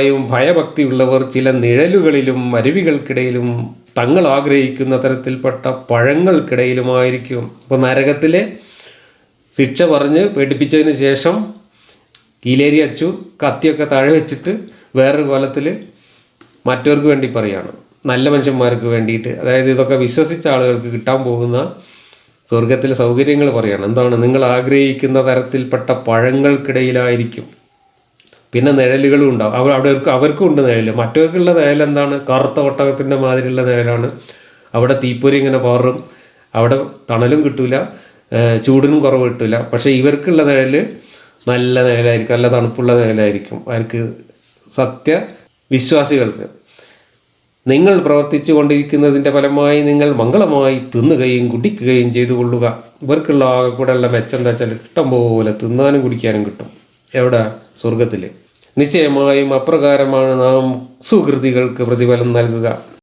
യും ഭയഭക്തിയുള്ളവർ ചില നിഴലുകളിലും അരുവികൾക്കിടയിലും തങ്ങൾ ആഗ്രഹിക്കുന്ന തരത്തിൽപ്പെട്ട പഴങ്ങൾക്കിടയിലുമായിരിക്കും. അപ്പോൾ നരകത്തിലെ ശിക്ഷ പറഞ്ഞ് പേടിപ്പിച്ചതിന് ശേഷം കീലേരി അച്ചു കത്തിയൊക്കെ താഴെ വെച്ചിട്ട് വേറൊരു കോലത്തിൽ മറ്റവർക്ക് വേണ്ടി പറയാണ്. നല്ല മനുഷ്യന്മാർക്ക് വേണ്ടിയിട്ട്. അതായത് ഇതൊക്കെ വിശ്വസിച്ച ആളുകൾക്ക് കിട്ടാൻ പോകുന്ന സ്വർഗത്തിലെ സൗകര്യങ്ങൾ പറയാണ്. എന്താണ്? നിങ്ങൾ ആഗ്രഹിക്കുന്ന തരത്തിൽപ്പെട്ട പഴങ്ങൾക്കിടയിലായിരിക്കും. പിന്നെ നിഴലുകളും ഉണ്ടാവും. അവർ അവിടെ അവർക്കും ഉണ്ട് നിഴൽ മറ്റവർക്കുള്ള നിഴൽ എന്താണ്? കറുത്ത ഒട്ടകത്തിന്റെ മാതിരിയുള്ള നിഴലാണ്. അവിടെ തീപ്പൊരി ഇങ്ങനെ പാറും. അവിടെ തണലും കിട്ടില്ല ചൂടിനും കുറവ് കിട്ടില്ല പക്ഷേ ഇവർക്കുള്ള നിഴൽ നല്ല നിഴലായിരിക്കും. നല്ല തണുപ്പുള്ള നിഴലായിരിക്കും. അവർക്ക് സത്യ വിശ്വാസികൾക്ക്. നിങ്ങൾ പ്രവർത്തിച്ചു കൊണ്ടിരിക്കുന്നതിന്റെ ഫലമായി നിങ്ങൾ മംഗളമായി തിന്നുകയും കുടിക്കുകയും ചെയ്തു കൊള്ളുക. ഇവർക്കുള്ള ആകെ കൂടെ ഉള്ള മെച്ചം എന്താ വെച്ചാൽ ഇഷ്ടം പോലെ തിന്നാനും കുടിക്കാനും കിട്ടും. എവിടെ? സ്വർഗത്തിൽ നിശ്ചയമായും അപ്രകാരമാണ് നാം സുഹൃതികൾക്ക് പ്രതിഫലം നൽകുക.